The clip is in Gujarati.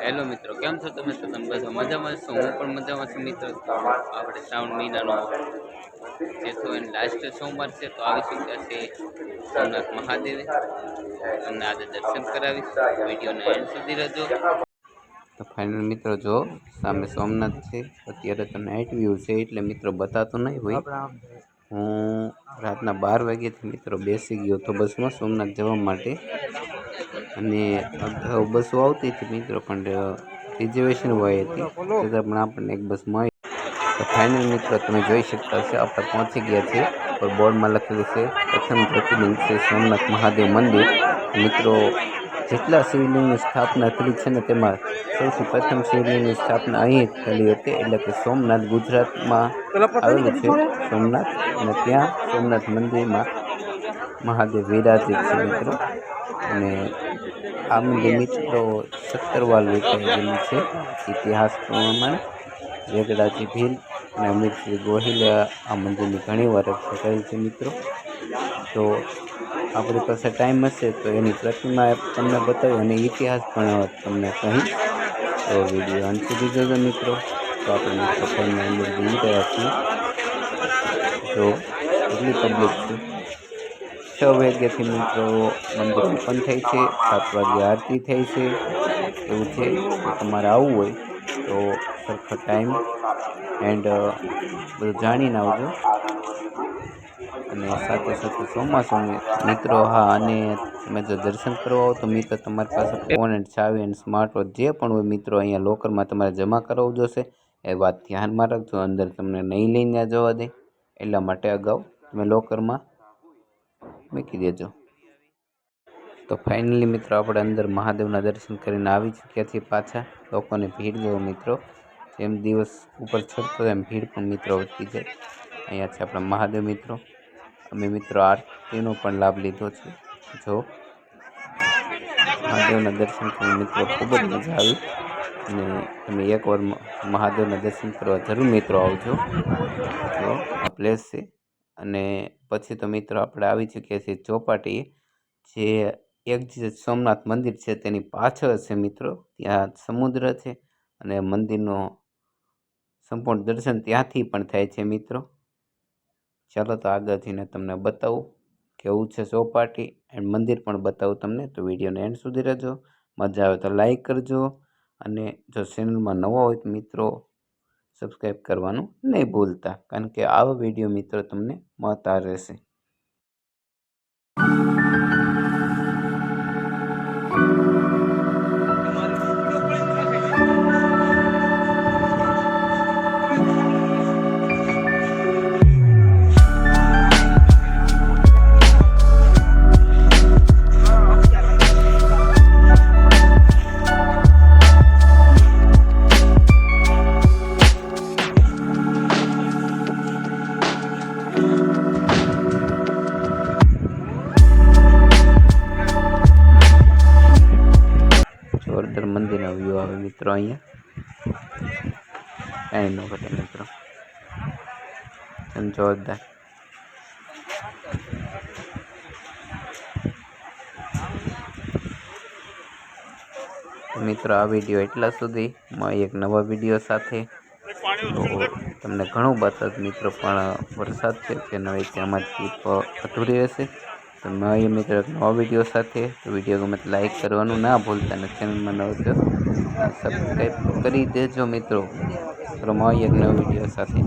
હેલો મિત્રો. કેમ છો તમે? તો તમે બધા મજામાં છો. હું પણ મજામાં છું, મિત્રો. આપણે શ્રાવણ મહિનાનો જે તો એની લાસ્ટ સોમવાર છે, તો આવી ચૂક્યા છે સોમનાથ મહાદેવે. તમને આજે દર્શન કરાવીશ. વિડીયોને એન્ડ સુધી રહેજો. તો ફાઇનલ મિત્રો, જો સામે સોમનાથ છે, અત્યારે તો નાઇટ વ્યૂ છે, એટલે મિત્રો બતાતો નહીં હોય. હું રાતના બાર વાગ્યાથી, મિત્રો, બેસી ગયો તો બસમાં સોમનાથ જવા માટે. અને બસો આવતી હતી મિત્રો, પણ રિઝર્વેશન હોય હતી. છતાં પણ આપણને એક બસ મળી. તો ફાઇનલ મિત્રો, તમે જોઈ શકતા હશો, આપણે પહોંચી ગયા છે પર બોર્ડમાં લખેલું છે, પ્રથમ જ્યોતિર્લિંગ છે સોમનાથ મહાદેવ મંદિર. મિત્રો, જેટલા શિવલિંગની સ્થાપના થઈ છે ને તેમાં સૌથી પ્રથમ શિવલિંગની સ્થાપના અહીં થયેલી હતી, એટલે કે સોમનાથ ગુજરાતમાં આવેલું છે. સોમનાથ, અને ત્યાં સોમનાથ મંદિરમાં મહાદેવ વિરાજિત છે મિત્રો. અને આ મંદિર મિત્રો સત્તરવાલ વાર છે. ઇતિહાસ પ્રમાણે વેગડાજી ભીલ અને અમિતશ્રી ગોહિલે આ મંદિરની ઘણી વાર રક્ષા કરી છે મિત્રો. તો આપણી પાસે ટાઈમ હશે તો એની પ્રતિમા તમને બતાવી અને ઇતિહાસ પણ તમને કહી. તો વીડિયો અંત સુધી જોજો મિત્રો. તો આપણે સફળની અંદર જોઈ રહ્યા છીએ. તો એટલી પબ્લિક છે. છ વાગ્યાથી મિત્રો મંદિર ઓપન થઈ છે, સાત વાગે આરતી થઈ છે, એવું છે. તમારે આવવું હોય તો સરખો ટાઈમ એન્ડ બધું જાણીને આવજો. અને સાથે સાથે ચોમાસું મિત્રો, હા, અને તમે જો દર્શન કરવા આવો તો મિત્રો તમારી પાસે ફોન એન્ડ ચાવી એન્ડ સ્માર્ટ વોચ જે પણ હોય મિત્રો, અહીંયા લોકરમાં તમારે જમા કરાવવું જોશે. એ વાત ધ્યાનમાં રાખજો, અંદર તમને નહીં લઈને જવા દે. એટલા માટે અગાઉ તમે લોકરમાં મૂકી દેજો. તો ફાઇનલી મિત્રો આપણે અંદર મહાદેવના દર્શન કરીને આવી ચૂક્યા છીએ પાછા. લોકોની ભીડ જેવો મિત્રો. જેમ દિવસ ઉપર ચડતો એમ ભીડ પણ મિત્રો વધતી જાય. અહીંયા છે આપણા મહાદેવ મિત્રો. અમે મિત્રો આરતીનો પણ લાભ લીધો છે. જો મહાદેવના દર્શન કરીને મિત્રો ખૂબ જ મજા આવી. અને તમે એકવાર મહાદેવના દર્શન કરવા જરૂર મિત્રો આવજો. તો આ પ્લેસ છે. અને પછી તો મિત્રો આપણે આવી ચૂક્યા છીએ ચોપાટી, જે એક જે સોમનાથ મંદિર છે તેની પાછળ છે મિત્રો, ત્યાં સમુદ્ર છે અને મંદિરનો સંપૂર્ણ દર્શન ત્યાંથી પણ થાય છે મિત્રો. ચાલો તો આગળ જઈને તમને બતાવું કેવું છે ચોપાટી એન્ડ મંદિર પણ બતાવું તમને. તો વિડીયોને એન્ડ સુધી રહેજો. મજા આવે તો લાઈક કરજો અને જો ચેનલમાં નવા હોય તો મિત્રો સબસ્ક્રાઈબ કરવાનું નહીં ભૂલતા. કારણ કે આવા વીડિયો મિત્રો તમને મળતા રહેશે. જોરદાર મંદિરનો વ્યૂ આવે મિત્રો અહીંયા. કાંઈ ન ઘટે મિત્રો. એમ જોરદાર. મિત્રો, આ વીડિયો એટલા સુધી. એક નવા વીડિયો સાથે. તમને ઘણું બતાવ મિત્રો, પણ વરસાદ છે જેના વચ્ચે અમારી ટ્રીપ અધૂરી રહેશે. તો મળીએ મિત્રો નવા વીડિયો સાથે વીડિયો ગમે તો લાઈક કરવાનું ના ભૂલતા અને ચેનલમાં નવો તો સબસ્ક્રાઈબ કરી દેજો મિત્રો. તો મળીએ એક નવા વીડિયો સાથે.